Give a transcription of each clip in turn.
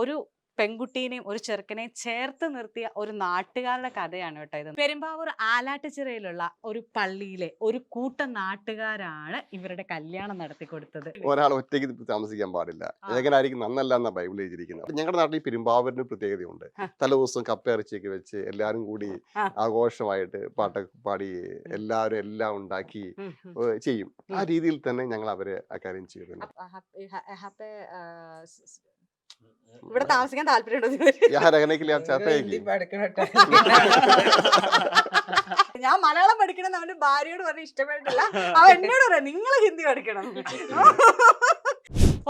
ഒരു പെൺകുട്ടീനെയും ഒരു ചെറുക്കനെയും ചേർത്ത് നിർത്തിയ ഒരു നാട്ടുകാരുടെ കഥയാണ് കേട്ടോ ഇത്. പെരുമ്പാവൂർ ആലാട്ടുചിറയിലുള്ള ഒരു പള്ളിയിലെ ഒരു കൂട്ടം നാട്ടുകാരാണ് ഇവരുടെ കല്യാണം നടത്തി കൊടുത്തത്. ഒരാൾ ഒറ്റയ്ക്ക് താമസിക്കാൻ പാടില്ല. ഏകനായിരിക്കും നന്നല്ല എന്ന ബൈബിൾ എഴുതിയിരിക്കുന്നത് ഞങ്ങളുടെ നാട്ടിൽ പെരുമ്പാവൂരിന് പ്രത്യേകതയുണ്ട്. തല തലേദിവസം കപ്പ ഇറച്ചിയൊക്കെ വെച്ച് എല്ലാവരും കൂടി ആഘോഷമായിട്ട് പാട്ടൊക്കെ പാടി എല്ലാവരും എല്ലാം ഉണ്ടാക്കി ചെയ്യും. ആ രീതിയിൽ തന്നെ ഞങ്ങൾ അവരെ കാര്യം ചെയ്തു ഇവിടെ താമസിക്കാൻ താല്പര്യമുണ്ടോ ഞാൻ മലയാളം പഠിക്കണം എന്ന് അവന്റെ ഭാര്യയോട് പറഞ്ഞ ഇഷ്ടപ്പെട്ടില്ല അവ എന്നോട് പറയാം നിങ്ങൾ ഹിന്ദി പഠിക്കണം.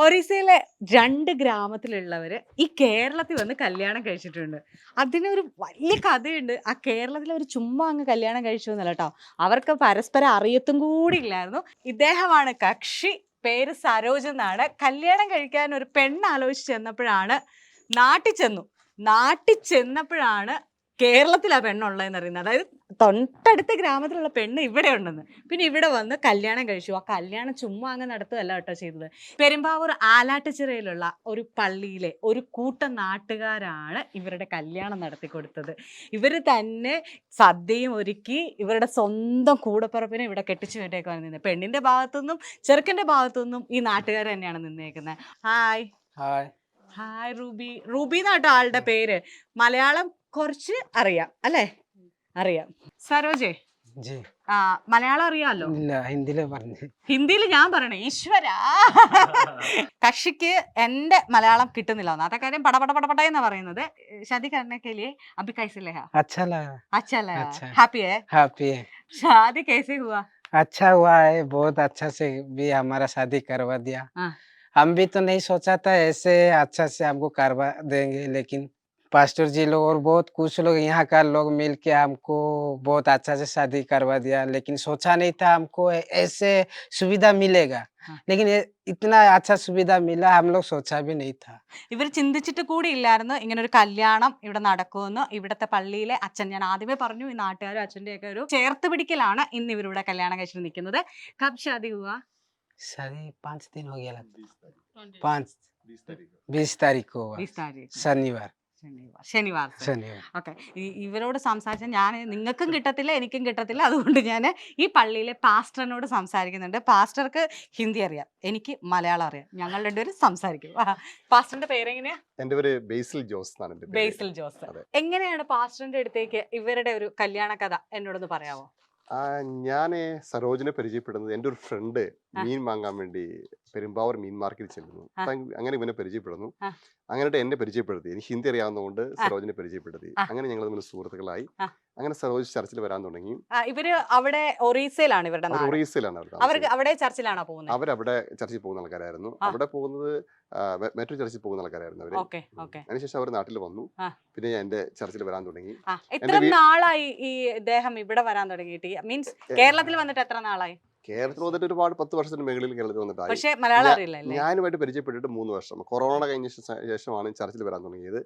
ഒറീസയിലെ രണ്ട് ഗ്രാമത്തിലുള്ളവര് ഈ കേരളത്തിൽ വന്ന് കല്യാണം കഴിച്ചിട്ടുണ്ട്. അതിനൊരു വലിയ കഥയുണ്ട്. ആ കേരളത്തിൽ അവർ ചുമ്മാ അങ്ങ് കല്യാണം കഴിച്ചു എന്നല്ല കേട്ടോ. അവർക്ക് പരസ്പരം അറിയത്തും കൂടി ഇല്ലായിരുന്നു. ഇദ്ദേഹമാണ് കക്ഷി പേര് സരോജ് എന്നാണ്. കല്യാണം കഴിക്കാൻ ഒരു പെണ്ണ് ആലോചിച്ച് ചെന്നപ്പോഴാണ് നാട്ടിൽ ചെന്നു. നാട്ടിൽ ചെന്നപ്പോഴാണ് കേരളത്തിൽ ആ പെണ്ണുള്ളതെന്ന് അറിയുന്നത്. അതായത് തൊട്ടടുത്ത ഗ്രാമത്തിലുള്ള പെണ്ണ് ഇവിടെ ഉണ്ടെന്ന്. പിന്നെ ഇവിടെ വന്ന് കല്യാണം കഴിച്ചു. ആ കല്യാണം ചുമ്മാ അങ്ങ് നടത്തുകയല്ല കേട്ടോ ചെയ്തത്. പെരുമ്പാവൂർ ആലാട്ടുചിറയിലുള്ള ഒരു പള്ളിയിലെ ഒരു കൂട്ടം നാട്ടുകാരാണ് ഇവരുടെ കല്യാണം നടത്തി കൊടുത്തത്. ഇവർ തന്നെ സദ്യയും ഒരുക്കി ഇവരുടെ സ്വന്തം കൂടപ്പിറപ്പിനെ ഇവിടെ കെട്ടിച്ചു വേണ്ടേക്കാണ് നിന്നത്. പെണ്ണിന്റെ ഭാഗത്തുനിന്നും ചെറുക്കന്റെ ഭാഗത്തുനിന്നും ഈ നാട്ടുകാർ തന്നെയാണ് നിന്നേക്കുന്നത് hi. Hi. Hi Ruby. Ruby എന്നാട്ടോ ആളുടെ പേര്. മലയാളം കുറച്ച് അറിയാം അല്ലേ? അറിയാം സരോജേ ജി ആ മലയാളം അറിയാമല്ലോ ഇല്ല ഹിന്ദിയില് പറഞ്ഞു ഹിന്ദിയിൽ ഞാൻ പറയണേ ഈശ്വര കക്ഷിക്ക് എന്റെ മലയാളം കിട്ടുന്നില്ല ഒന്നാമത്തെ കാര്യം പട പട പട പട എന്നാ പറയുന്നത് ഷാദി करने के लिए अभी कैसे लगा अच्छा लगा अच्छा लगा अच्छा। हैप्पी है हैप्पी है शादी कैसे हुआ अच्छा हुआ है बहुत अच्छा से भी हमारा शादी करवा दिया हाँ। हम भी तो नहीं सोचा था ऐसे अच्छा से हमको करवा देंगे लेकिन पास्टर जी लोग और बहुत कुछ लोग यहाँ का लोग मिल के हमको बहुत अच्छा से शादी करवा दिया लेकिन सोचा नहीं था हमको ऐ- ऐसे सुविधा मिलेगा हाँ। लेकिन ये इतना अच्छा सुविधा मिला हम लोग सोचा भी नहीं था ഇവർ ചിന്തിച്ചിട്ട് കൂടി ഇല്ലായിരുന്നു ഇങ്ങനെ ഒരു കല്യാണം ഇവിടെ നടക്കുമെന്ന് ഇവിടുത്തെ പള്ളിയിലെ അച്ഛൻ ഞാൻ ആദ്യമേ പറഞ്ഞു ഈ നാട്ടുകാരും അച്ഛൻ്റെ ഒക്കെ ഒരു ചേർത്ത് പിടിക്കലാണ് ഇന്ന് ഇവരിവിടെ കല്യാണം കഴിച്ചിട്ട് നിൽക്കുന്നത് കബ് ഷാദി ഹുവാ शादी पाँच दिन हो गया लगता है। पाँच बीस तारीख ശനിവാർ ഓക്കെ. ഇവരോട് സംസാരിച്ചാൽ ഞാൻ നിങ്ങൾക്കും കിട്ടത്തില്ല എനിക്കും കിട്ടത്തില്ല. അതുകൊണ്ട് ഞാൻ ഈ പള്ളിയിലെ പാസ്റ്ററിനോട് സംസാരിക്കുന്നുണ്ട്. പാസ്റ്റർക്ക് ഹിന്ദി അറിയാം എനിക്ക് മലയാളം അറിയാം. ഞങ്ങൾ രണ്ടുപേരും സംസാരിക്കും. പാസ്റ്ററിന്റെ പേരെങ്ങനെയാ? ബേസിൽ ജോസ് ബേസിൽ ജോസ്. എങ്ങനെയാണ് പാസ്റ്ററിന്റെ അടുത്തേക്ക് ഇവരുടെ ഒരു കല്യാണ കഥ എന്നോടൊന്ന് പറയാമോ ഞാൻ സരോജിനെ പരിചയപ്പെടുന്നത് എന്റെ ഒരു ഫ്രണ്ട് മീൻ വാങ്ങാൻ വേണ്ടി പെരുമ്പാവൂർ മീൻ മാർക്കറ്റിൽ ചെല്ലുന്നു. അങ്ങനെ ഇവനെ പരിചയപ്പെടുന്നു. അങ്ങനെ എന്നെ പരിചയപ്പെടുത്തി. എനിക്ക് ഹിന്ദി അറിയാവുന്നതുകൊണ്ട് സരോജിനെ പരിചയപ്പെടുത്തി. അങ്ങനെ ഞങ്ങൾ തമ്മിൽ സുഹൃത്തുക്കളായി. അങ്ങനെ സരോജ് ചർച്ചിൽ വരാൻ തുടങ്ങി. ഇവർ അവിടെ ഒറീസയിലാണ് ഇവരുടെ ഒറീസയിലാണ് അവർക്ക് അവിടെ ചർച്ചിലാണോ പോകുന്നത് അവരവിടെ ചർച്ചിൽ പോകുന്ന ആൾക്കാരായിരുന്നു. അവിടെ പോകുന്നത് മറ്റൊരു ചർച്ചിൽ പോകുന്ന ആൾക്കാരായിരുന്നു അവർ. അതിനുശേഷം അവർ നാട്ടിൽ വന്നു. പിന്നെ ഞാൻ എന്റെ ചർച്ചിൽ വരാൻ തുടങ്ങി. എത്ര നാളായി ഈ ഇദ്ദേഹം ഇവിടെ വരാൻ തുടങ്ങിയിട്ട്? മീൻസ് കേരളത്തിൽ വന്നിട്ട് എത്ര നാളായി? കേരളത്തിൽ വന്നിട്ട് ഒരുപാട് പത്ത് വർഷത്തിന് മേഖലയിൽ കേരളത്തിൽ വന്നിട്ടായി ഞാനുമായിട്ട് പരിചയപ്പെട്ടിട്ട് മൂന്ന് വർഷം. കൊറോണ കഴിഞ്ഞ ശേഷ- ശേഷമാണ് ചർച്ചിൽ വരാൻ തുടങ്ങിയത്.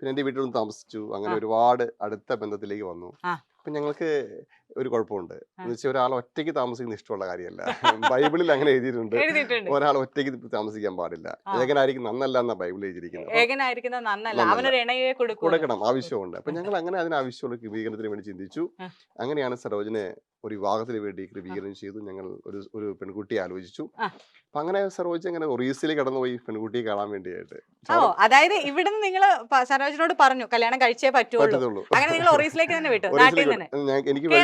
പിന്നെ എന്റെ വീട്ടിൽ നിന്ന് താമസിച്ചു. അങ്ങനെ. ഒരുപാട് അടുത്ത ബന്ധത്തിലേക്ക് വന്നു. അപ്പൊ ഞങ്ങൾക്ക് ഒരു കുഴപ്പമുണ്ട്. എന്ന് വെച്ചാൽ ഒരാൾ ഒറ്റയ്ക്ക് താമസിക്കുന്ന ഇഷ്ടമുള്ള കാര്യമല്ല. ബൈബിളിൽ അങ്ങനെ എഴുതിയിട്ടുണ്ട്. ഒരാൾ ഒറ്റയ്ക്ക് താമസിക്കാൻ പാടില്ല. ഏകനായിരിക്കും നന്നല്ല എന്നാ ബൈബിൾ എഴുതിയിരിക്കുന്നത്. കൊടുക്കണം. ആവശ്യമുണ്ട്. അപ്പൊ ഞങ്ങൾ അങ്ങനെ അതിന് ആവശ്യമുള്ള ക്രമീകരണത്തിന് വേണ്ടി ചിന്തിച്ചു. അങ്ങനെയാണ് സരോജിനെ ഒരു വിവാഹത്തിന് വേണ്ടി ക്രമീകരണം ചെയ്തു. ഞങ്ങൾ ഒരു ഒരു പെൺകുട്ടിയെ ആലോചിച്ചു. അപ്പൊ അങ്ങനെ സരോജ് അങ്ങനെ ഒറീസിൽ കടന്നുപോയി പെൺകുട്ടിയെ കാണാൻ വേണ്ടിയായിട്ട്. ഓ അതായത് ഇവിടുന്ന് നിങ്ങൾ സരോജിനോട് പറഞ്ഞു കല്യാണം കഴിച്ചേ പറ്റുള്ളൂ. അങ്ങനെ നിങ്ങൾ ഒറീസിലേക്ക് തന്നെ വിട്ടു നാട്ടിൽ ഒറീസിലേക്ക് തന്നെ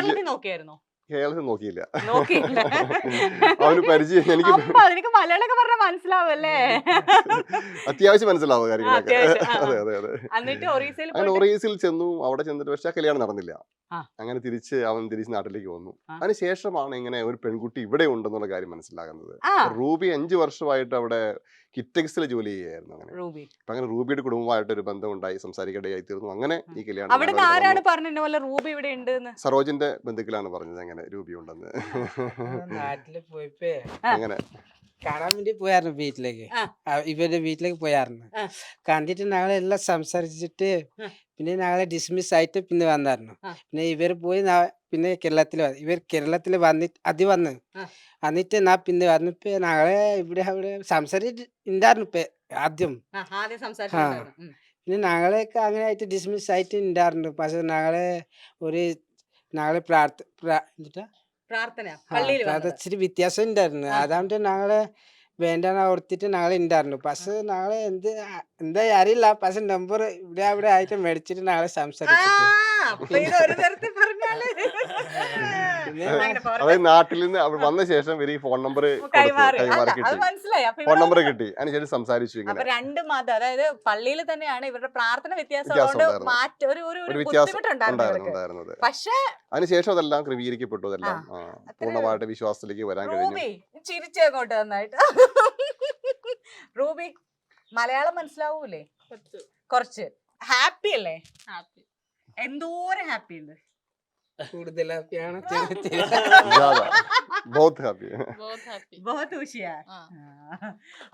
എനിക്ക് നോക്കിയായിരുന്നോ? കേരളത്തിൽ നോക്കിയില്ല. നോക്കിയില്ല. അവന് പരിചയം എനിക്ക് നിനക്ക് മലയാളമൊക്കെ പറഞ്ഞാൽ മനസ്സിലാവല്ലേ അത്യാവശ്യം മനസ്സിലാവുക കാര്യങ്ങളൊക്കെ. അതെ അതെ അതെ. അങ്ങനെ ഒറീസിൽ ചെന്നു അവിടെ ചെന്നിട്ട് പക്ഷെ ആ കല്യാണം നടന്നില്ല. അങ്ങനെ തിരിച്ച് അവൻ തിരിച്ച് നാട്ടിലേക്ക് വന്നു. അതിനുശേഷമാണ് ഇങ്ങനെ ഒരു പെൺകുട്ടി ഇവിടെ ഉണ്ടെന്നുള്ള കാര്യം മനസ്സിലാകുന്നത്. റൂബി അഞ്ചു വർഷമായിട്ട് അവിടെ കിറ്റക്സിൽ ജോലി ചെയ്യായിരുന്നു അങ്ങനെ. റൂബി. അപ്പൊ അങ്ങനെ റൂബിയുടെ കുടുംബമായിട്ട് ഒരു ബന്ധം ഉണ്ടായി സംസാരിക്കടയായി തീർന്നു. അങ്ങനെ ഈ കല്യാണം അവിടെ ആരാണ്. പറഞ്ഞത്? റൂബി ഇവിടെ ഉണ്ട് സരോജിന്റെ ബന്ധുക്കളാണ് പറഞ്ഞത് അങ്ങനെ രൂപി ഉണ്ടെന്ന്. നാട്ടിൽ പോയപ്പോ. അങ്ങനെ. കാണാൻ വേണ്ടി പോയായിരുന്നു വീട്ടിലേക്ക്. ഇവരുടെ വീട്ടിലേക്ക് പോയായിരുന്നു കണ്ടിട്ട് കണ്ടിട്ട് ഞങ്ങളെല്ലാം സംസാരിച്ചിട്ട്. പിന്നെ ഞങ്ങളെ ഡിസ്മിസ് ആയിട്ട് പിന്നെ വന്നായിരുന്നു പിന്നെ ഇവർ പോയി പിന്നെ കേരളത്തിൽ ഇവർ കേരളത്തിൽ വന്നിട്ട് അത് വന്ന്. എന്നിട്ട് നാ പിന്നെ വന്നപ്പോ ഞങ്ങളെ ഇവിടെ അവിടെ സംസാരിച്ചിട്ട് ഉണ്ടായിരുന്നു ഇപ്പൊ ആദ്യം. സംസാരിച്ചിട്ടുണ്ടായിരുന്നു പിന്നെ ഞങ്ങളെയൊക്കെ അങ്ങനെ ആയിട്ട് ഡിസ്മിസ് ആയിട്ട് ഉണ്ടായിരുന്നു പക്ഷെ ഞങ്ങളെ ഒരു ഞങ്ങളെ പ്രാർത്ഥ പ്രാ- എന്നിട്ടാ? പ്രാർത്ഥന പള്ളിയിൽ അതിച്ചിരി വ്യത്യാസം ഉണ്ടായിരുന്നു. അതാണ്ട് ഞങ്ങൾ വേണ്ടെന്ന് ഓർത്തിട്ട് ഞങ്ങൾ ഉണ്ടായിരുന്നു പക്ഷെ ഞങ്ങൾ എന്ത് എന്താ അറിയില്ല. പക്ഷെ നമ്പർ ഇവിടെ അവിടെ ആയിട്ട് മേടിച്ചിട്ട് ഞങ്ങളെ സംസാരിച്ചിട്ട്. അപ്പൊ ഇത് ഒരു തരത്തിൽ പറഞ്ഞാൽ. അതായത് നാട്ടിൽ നിന്ന് അവർ വന്ന ശേഷം ഇവർ ഈ ഫോൺ നമ്പർ കൈമാറി. അത് മനസ്സിലായി. അപ്പൊ ഫോൺ ഇവിടെ നമ്പർ കിട്ടി. അതിനുശേഷം സംസാരിച്ചു അപ്പൊ രണ്ട് മതം അതായത് പള്ളിയിൽ തന്നെയാണ് ഇവരുടെ പ്രാർത്ഥന വ്യത്യാസം വ്യത്യാസം ഉള്ളതുകൊണ്ട് ഉണ്ടായിരുന്നു. മാറ്റ ഒരു ഒരു ഒരു ഒരു വ്യത്യാസം ബുദ്ധിമുട്ടുണ്ടായിരുന്നു ഉണ്ടായിരുന്നു ഇവർക്ക്. ഉണ്ടായിരുന്നത് പക്ഷെ അതിനുശേഷം അതെല്ലാം ക്രമീകരിക്കപ്പെട്ടു അതെല്ലാം ആ, പൂർണമായിട്ട് വിശ്വാസത്തിലേക്ക് വരാൻ കഴിഞ്ഞു. റൂബി അങ്ങോട്ട് നന്നായിട്ട്. റൂബി മലയാളം മനസ്സിലാവൂലേ? കുറച്ച്. ഹാപ്പി അല്ലേ? ഹാപ്പി. എന്തോരം ഹാപ്പിയുണ്ട് കൂടുതൽ ഹാപ്പിയാണ് बहुत हैप्पी है ബോത്ത് ഹാപ്പി ബഹുത് ഖുഷിയാ ആ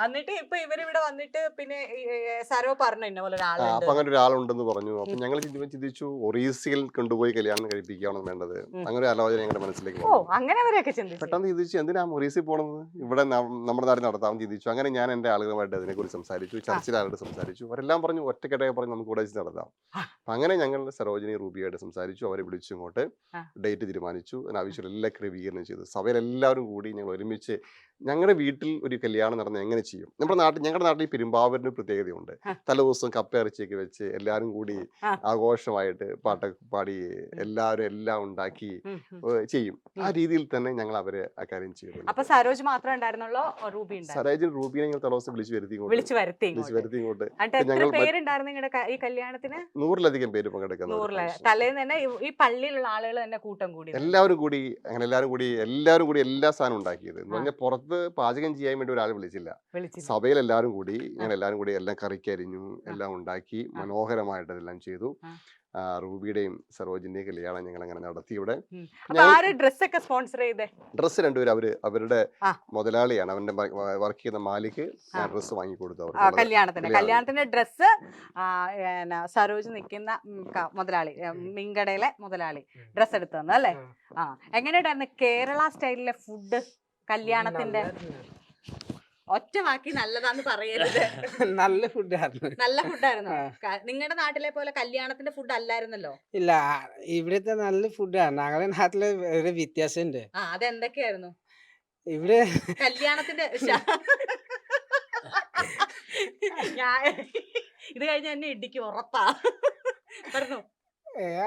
എന്നിട്ട് ഇപ്പൊ ഇവരിവിടെ വന്നിട്ട് പിന്നെ ഈ, ഏ, സരോ പറഞ്ഞു ഇന്ന പോലെ ആ, ഒരാളുണ്ട് അപ്പൊ അങ്ങനെ ഒരാളുണ്ടെന്ന് പറഞ്ഞു അപ്പൊ ഞങ്ങൾ ചിന്തി- ചിന്തിച്ചു ഒറീസയിൽ കൊണ്ടുപോയി കല്യാണം കഴിപ്പിക്കുകയാണ് വേണ്ടത് ഉം. അങ്ങനെ ഒരു ആലോചന ഞങ്ങളുടെ മനസ്സിലേക്ക് ഓ വന്നു അങ്ങനെ അവരെയൊക്കെ ചിന്തിച്ചു പെട്ടെന്ന് ചിന്തിച്ചു എന്തിനാ ഒറീസിൽ പോണത് ഇവിടെ നം- നമ്മുടെ നാട്ടിൽ നടത്താമെന്ന് ചിന്തിച്ചു അങ്ങനെ ഞാൻ എന്റെ ആളുകളുമായിട്ട് അതിനെക്കുറിച്ച് സംസാരിച്ചു ചർച്ചിൽ ആളോട് സംസാരിച്ചു അവരെല്ലാം പറഞ്ഞു ഒറ്റക്കെട്ടായി പറഞ്ഞു നമുക്ക് ഇവിടെ വെച്ച് നടത്താം ആ. അപ്പൊ അങ്ങനെ ഞങ്ങൾ സരോജിനി റൂബിയായിട്ട് സംസാരിച്ചു അവരെ വിളിച്ചു ഇങ്ങോട്ട് ആ. ഡേറ്റ് തീരുമാനിച്ചു അതിനാവശ്യമുള്ള എല്ലാ ക്രമീകരണം ചെയ്തു സഭയിലെല്ലാവരും കൂടി ഞങ്ങൾ ഒരുമിച്ച് ഞങ്ങളുടെ വീട്ടിൽ ഒരു കല്യാണം നടന്ന എങ്ങനെ ചെയ്യും? നമ്മുടെ നാട്ടിൽ ഞങ്ങളുടെ നാട്ടിൽ പെരുമ്പാവൂരിന് പ്രത്യേകതയുണ്ട്. തലേദിവസം കപ്പ ഇറച്ചിയൊക്കെ വെച്ച് എല്ലാവരും കൂടി ആഘോഷമായിട്ട് പാട്ടൊക്കെ പാടി എല്ലാവരും എല്ലാം ഉണ്ടാക്കി ചെയ്യും. ആ രീതിയിൽ തന്നെ ഞങ്ങൾ അവരെ ആ കാര്യം ചെയ്തു അപ്പൊ സരോജ് മാത്രമേ ഉണ്ടായിരുന്നുള്ളൂ റൂബി സരാജിൻ റൂബിനെ ഞങ്ങൾ തലേദിവസം വിളിച്ചു വരുത്തി വിളിച്ചു വരുത്തി വിളിച്ചു. വരുത്തി ഇങ്ങോട്ട് ഞങ്ങൾ മറ്റ് പേരുണ്ടായിരുന്നു നിങ്ങളുടെ ഈ കല്യാണത്തിന്? നൂറിലധികം പേര് പങ്കെടുക്കുന്നു. തലേന്ന് തന്നെ ഈ- ഈ പള്ളിയിലുള്ള ആളുകൾ തന്നെ കൂട്ടം കൂടി എല്ലാവരും കൂടി അങ്ങനെ എല്ലാവരും കൂടി എല്ലാവരും കൂടി എല്ലാ സാധനം ഉണ്ടാക്കിയത്. എന്ന് പറഞ്ഞാൽ പുറത്ത് പാചകം ചെയ്യാൻ വേണ്ടി ഒരാൾ വിളിച്ചില്ല. സഭയിൽ എല്ലാവരും കൂടി ഞങ്ങൾ എല്ലാവരും കൂടി എല്ലാം കറിക്കരിഞ്ഞു എല്ലാം ഉണ്ടാക്കി മനോഹരമായിട്ട് അതെല്ലാം ചെയ്തു. റൂബിയുടെയും സരോജിന്റെയും കല്യാണം ഞങ്ങൾ അങ്ങനെ നടത്തി ഇവിടെ. ഡ്രസ്സൊക്കെ സ്പോൺസർ ചെയ്തേ? ഡ്രസ്സ് രണ്ടുപേരും അവർ അവരുടെ മുതലാളിയാണ്. അവന്റെ വർക്ക് ചെയ്യുന്ന മാലിക്ക് ഡ്രസ് ഡ്രസ്സ് വാങ്ങി കൊടുത്തു അവർ കല്യാണത്തിന്. കല്യാണത്തിന്റെ ഡ്രസ്സ് സരോജ് നിൽക്കുന്ന മുതലാളി മീൻകടയിലെ മിങ്കടയിലെ മുതലാളി ഡ്രസ്സ് എടുത്തു തന്നു അല്ലേ? ആ എങ്ങനെയുണ്ടായിരുന്നു കേരള സ്റ്റൈലിലെ ഫുഡ്? കല്യാണത്തിന്റെ ഒറ്റ വാക്കി നല്ലതാന്ന് പറയരുത്. നല്ല ഫുഡായിരുന്നു. നല്ല ഫുഡായിരുന്നു. നിങ്ങളുടെ നാട്ടിലെ പോലെ കല്യാണത്തിന്റെ ഫുഡ് അല്ലായിരുന്നല്ലോ? ഇല്ല ഇവിടുത്തെ നല്ല ഫുഡാണ്. ഞങ്ങളുടെ നാട്ടിലെ ഒരു വ്യത്യാസമുണ്ട് ആ അതെന്തൊക്കെയായിരുന്നു? ഇവിടെ കല്യാണത്തിന്റെ ഞാൻ ഇത് കഴിഞ്ഞ എന്നെ ഇടിക്കും ഉറപ്പാ. പറഞ്ഞു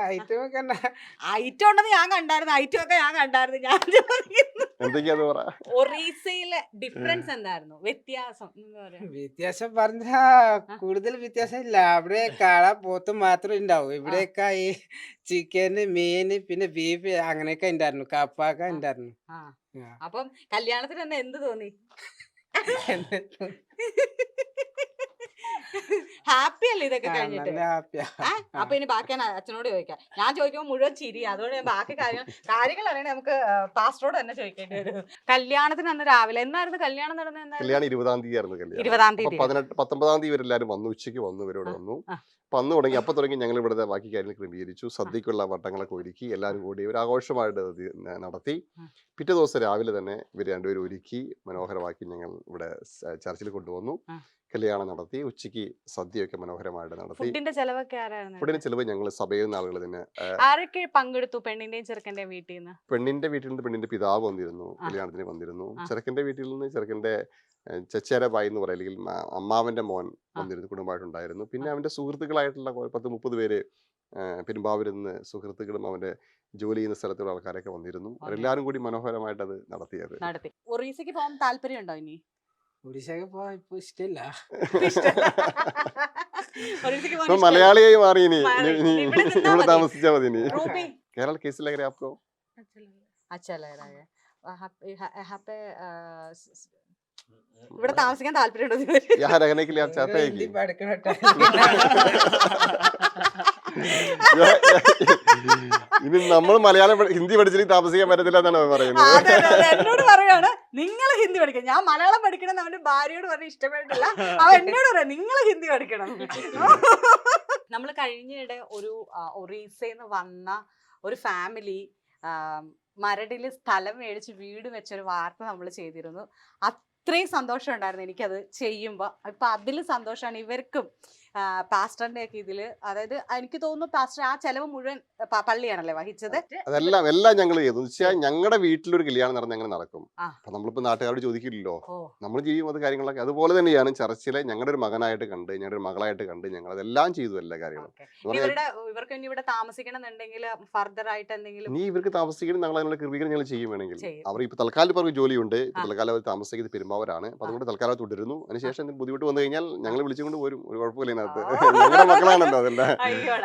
ഐറ്റം ഒക്കെ ഐറ്റം ഉണ്ടെന്ന് ഞാൻ കണ്ടായിരുന്നു. ഐറ്റം ഒക്കെ ഞാൻ കണ്ടായിരുന്നു. ഞാൻ. എന്തൊക്കെയാന്ന് പറ? ഒറീസയിലെ ഡിഫറൻസ് എന്തായിരുന്നു? വ്യത്യാസം വ്യത്യാസം പറഞ്ഞാ കൂടുതൽ വ്യത്യാസം ഇല്ല. അവിടെ കാള പോത്ത് മാത്രം ഉണ്ടാവും. ഇവിടെയൊക്കെ ഈ ചിക്കന് മീന് പിന്നെ ബീഫ് അങ്ങനെയൊക്കെ ഉണ്ടായിരുന്നു. കപ്പൊക്കെ ഉണ്ടായിരുന്നു. അപ്പം കല്യാണത്തിന് തന്നെ? എന്ത് തോന്നി? ഹാപ്പി അല്ലേ ഇതൊക്കെ ആ, കഴിഞ്ഞിട്ട്? ഏ? അപ്പൊ ഇനി ബാക്കി ഞാൻ അച്ഛനോട് ചോദിക്കാം. ഞാൻ ചോദിക്കുമ്പോൾ മുഴുവൻ ചിരി. അതുകൊണ്ട് ഞാൻ ബാക്കി കാര്യങ്ങൾ കാര്യങ്ങൾ അറിയണേ നമുക്ക് പാസ്റ്ററോട് തന്നെ ചോദിക്കേണ്ടി വരും. കല്യാണത്തിന് അന്ന് രാവിലെ എന്നായിരുന്നു കല്യാണം നടന്നത് കല്യാണം ഇരുപതാം തീയതി ആയിരുന്നു കല്യാണം. ഇരുപതാം തീയതി. പതിനെട്ട് പത്തൊമ്പതാം തീയതി എല്ലാവരും വന്നു. ഉച്ചയ്ക്ക് വന്നു ഇവരോട് ആ, വന്നു. ആ. അന്ന് തുടങ്ങി അപ്പൊ തുടങ്ങി ഞങ്ങൾ ഇവിടുത്തെ ബാക്കി കാര്യങ്ങൾ ക്രമീകരിച്ചു. സദ്യക്കുള്ള വട്ടങ്ങളൊക്കെ ഒരുക്കി. എല്ലാവരും കൂടി ഒരു ആഘോഷമായിട്ട് നടത്തി. ആ. പിറ്റേ ദിവസം രാവിലെ തന്നെ ഇവർ രണ്ടുപേരും ഒരുക്കി മനോഹരമാക്കി ഞങ്ങൾ ഇവിടെ ചർച്ചിൽ കൊണ്ടുവന്നു. ആ. കല്യാണം നടത്തി ഉച്ചയ്ക്ക് സദ്യയൊക്കെ മനോഹരമായിട്ട് നടത്തി. ഫുഡിന്റെ ചെലവൊക്കെ ആരായിരുന്നു ഫുഡിന്റെ ചെലവ് ഞങ്ങൾ സഭയിൽ നിന്ന് ആളുകൾ തന്നെ ആരൊക്കെ പങ്കെടുത്തു പെണ്ണിന്റെയും ചെറുക്കന്റെയും വീട്ടിൽ നിന്ന് പെണ്ണിന്റെ വീട്ടിൽ നിന്ന് പെണ്ണിന്റെ പിതാവ് വന്നിരുന്നു കല്യാണത്തിന് വന്നിരുന്നു. ചെറുക്കന്റെ വീട്ടിൽ നിന്ന് ചെറുക്കന്റെ ചെച്ചേര ബായി എന്ന് പറയാം അല്ലെങ്കിൽ അമ്മാവന്റെ മോൻ. വന്നിരുന്നു കുടുംബമായിട്ടുണ്ടായിരുന്നു. പിന്നെ അവന്റെ സുഹൃത്തുക്കളായിട്ടുള്ള പത്ത് മുപ്പത് പേര് പെരുമ്പാവൂരിൽ നിന്ന് സുഹൃത്തുക്കളും അവന്റെ ജോലി ചെയ്യുന്ന സ്ഥലത്തുള്ള ആൾക്കാരൊക്കെ വന്നിരുന്നു. അവരെല്ലാരും കൂടി മനോഹരമായിട്ട് അത് നടത്തിയത്. നടത്തി. ഒറീസക്ക് പോകാൻ താല്പര്യം ഉണ്ടോ ഇനി? ഒഡീഷയൊക്കെ പോവാൻ ഇപ്പൊ ഇഷ്ടമില്ല ഒറീസക്ക് ഇപ്പൊ പോകാൻ ഇഷ്ടമല്ല. മലയാളിയായി മാറി ഇനി മാറി. ഇനി ഇവിടെ നിന്നാ ഇവിടെ മതി. താമസിച്ചാൽ മതി ഇനി റൂബി കേരള കേസിലെ ആപ്കോ अच्छा लग रहा है वहाँ पे यहाँ यहाँ पे आ, स- स- ഇവിടെ താമസിക്കാൻ താല്പര്യമുണ്ടോ എന്ന് ചോദിച്ചു. यहाँ रहने के लिए आप चाहते हैं ഹിന്ദി कि പഠിക്കണ ഇനി നമ്മൾ മലയാളം ഹിന്ദി പഠിച്ചില്ല താമസിക്കാൻ പറ്റത്തില്ല എന്നാണ് പറയുന്നത്. എന്നോട് പറയാണ് നിങ്ങൾ ഹിന്ദി പഠിക്കണം ഞാൻ മലയാളം പഠിക്കണം എന്ന് അവന്റെ ഭാര്യയോട് പറഞ്ഞ ഇഷ്ടപ്പെട്ടില്ല അവ എന്നോട് പറയാം നിങ്ങൾ ഹിന്ദി പഠിക്കണം. നമ്മൾ കഴിഞ്ഞിടെ ഒരു ഒറീസയിൽ വന്ന ഒരു ഫാമിലി മരടിൽ സ്ഥലം മേടിച്ച് വീട് വെച്ചൊരു വാർത്ത നമ്മൾ ചെയ്തിരുന്നു. അത്രയും സന്തോഷം ഉണ്ടായിരുന്നു എനിക്കത് ചെയ്യുമ്പോൾ അപ്പം അതിൽ സന്തോഷമാണ് ഇവർക്കും. പാസ്റ്ററിന്റെ ഒക്കെ ഇതിൽ അതായത് എനിക്ക് തോന്നുന്നു പാസ്റ്റർ ആ ചെലവ് മുഴുവൻ പള്ളിയാണല്ലേ വഹിച്ചത്. അതെല്ലാം എല്ലാം ഞങ്ങൾ ചെയ്തു. വെച്ചാൽ ഞങ്ങളുടെ വീട്ടിലൊരു കല്യാണം നടന്ന് അങ്ങനെ നടക്കും. അപ്പൊ നമ്മളിപ്പോ നാട്ടുകാരോട് ചോദിക്കില്ലല്ലോ. നമ്മൾ ചെയ്യും അത് കാര്യങ്ങളൊക്കെ. അതുപോലെ തന്നെയാണ് ചർച്ചിലെ ഞങ്ങളുടെ ഒരു മകനായിട്ട് കണ്ട് ഞങ്ങളുടെ ഒരു മകളായിട്ട് കണ്ട് ഞങ്ങൾ അതെല്ലാം ചെയ്തു എല്ലാ കാര്യങ്ങളും. ഇവരുടെ ഇവർക്ക് ഇനി ഇവിടെ താമസിക്കണം എന്നുണ്ടെങ്കിൽ ഫർദർ ആയിട്ട് എന്തെങ്കിലും നീ ഇവർക്ക് താമസിക്കണം ഞങ്ങൾ അതിനുള്ള ക്രമീകരണം ഞങ്ങൾ ചെയ്യും വേണമെങ്കിൽ. അവർ ഇപ്പൊ തൽക്കാലം ഇപ്പൊ ജോലിയുണ്ട്. തൽക്കാലം അവർ താമസിക്കുന്നത് പെരുമ്പാവരാണ്. അപ്പൊ അതുകൊണ്ട് തൽക്കാലം തുടരുന്നു. അതിനുശേഷം എന്തെങ്കിലും ബുദ്ധിമുട്ട് വന്നു കഴിഞ്ഞാൽ ഞങ്ങൾ വിളിച്ചുകൊണ്ട് വരും ഒരു കുഴപ്പമില്ല. ഇതിനകത്ത് ആ. ഞങ്ങളുടെ മക്കളാണല്ലോ അതല്ല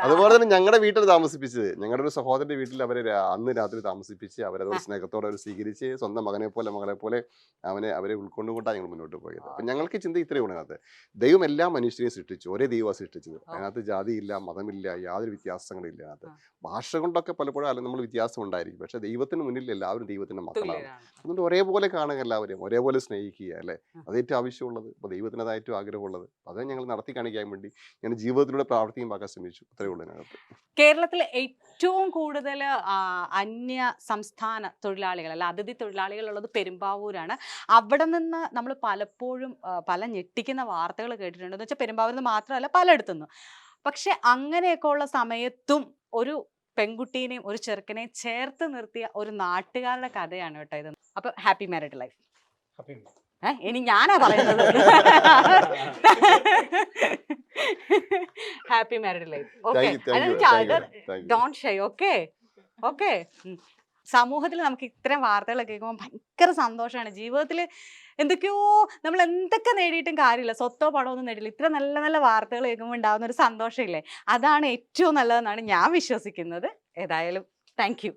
അതുപോലെ തന്നെ ഞങ്ങളുടെ വീട്ടിൽ താമസിപ്പിച്ചത്. ഞങ്ങളുടെ ഒരു സഹോദരന്റെ വീട്ടിൽ അവരെ അന്ന് രാത്രി താമസിപ്പിച്ച് അവരത് സ്നേഹത്തോടെ അവർ സ്വീകരിച്ച് സ്വന്തം മകനെ പോലെ മകളെ പോലെ അവനെ അവരെ ഉൾക്കൊണ്ടുകൊണ്ടാണ് ഞങ്ങൾ മുന്നോട്ട് പോയത്. അപ്പൊ ഞങ്ങൾക്ക് ചിന്ത ഇത്രയേ അതിനകത്ത് ദൈവം എല്ലാ മനുഷ്യരെയും സൃഷ്ടിച്ചു. ഒരേ ദൈവമാണ് സൃഷ്ടിച്ചത്. അതിനകത്ത് ജാതിയില്ല മതമില്ല യാതൊരു വ്യത്യാസങ്ങളും ഇല്ല അതിനകത്ത്. ഭാഷ കൊണ്ടൊക്കെ പലപ്പോഴും അല്ല നമ്മൾ വ്യത്യാസം ഉണ്ടായിരിക്കും. പക്ഷെ ദൈവത്തിന് മുന്നിൽ എല്ലാവരും ദൈവത്തിന്റെ മക്കളാണ്. അതുകൊണ്ട് ഒരേപോലെ കാണുക എല്ലാവരെയും ഒരേപോലെ സ്നേഹിക്കുക അല്ലേ? അതേറ്റവും ആവശ്യമുള്ളത്. അപ്പോൾ ദൈവത്തിന് അത് ഏറ്റവും ആഗ്രഹമുള്ളത്. അത് ഞങ്ങൾ നടത്തി കാണിക്കാൻ വേണ്ടി ഞാൻ ജീവിതത്തിലൂടെ പ്രാവർത്തികം പാകാൻ ശ്രമിച്ചു. അത്രേ ഉള്ളൂ ഇതിനകത്ത്. കേരളത്തിൽ ഏറ്റവും കൂടുതൽ അന്യ സംസ്ഥാന തൊഴിലാളികൾ അല്ല അതിഥി തൊഴിലാളികൾ ഉള്ളത് പെരുമ്പാവൂരാണ്. അവിടെ നിന്ന് നമ്മൾ പലപ്പോഴും പല ഞെട്ടിക്കുന്ന വാർത്തകൾ കേട്ടിട്ടുണ്ട്. എന്ന് വെച്ചാൽ പെരുമ്പാവൂരിൽ നിന്ന് മാത്രമല്ല പലയിടത്തുനിന്നും. പക്ഷെ അങ്ങനെയൊക്കെ ഉള്ള സമയത്തും ഒരു പെൺകുട്ടീനെയും ഒരു ചെറുക്കനെയും ചേർത്ത് നിർത്തിയ ഒരു നാട്ടുകാരുടെ കഥയാണ് കേട്ടോ ഇത്. അപ്പൊ ഹാപ്പി മാരിഡ് ലൈഫ്. ഇനി ഞാനാ പറയുന്നത്. Happy married life okay don't shy okay okay സമൂഹത്തിൽ നമുക്ക് ഇത്തരം വാർത്തകൾ കേൾക്കുമ്പോൾ ഭയങ്കര സന്തോഷമാണ് ജീവിതത്തിൽ എന്തൊക്കെയോ നമ്മൾ എന്തൊക്കെ നേടിയിട്ടും കാര്യമില്ല. സ്വത്തോ പണമോ ഒന്നും നേടില്ല ഇത്ര നല്ല നല്ല വാർത്തകൾ കേൾക്കുമ്പോൾ ഉണ്ടാകുന്ന ഒരു സന്തോഷമില്ലേ? അതാണ് ഏറ്റവും നല്ലതെന്നാണ് ഞാൻ വിശ്വസിക്കുന്നത്. ഏതായാലും താങ്ക് യു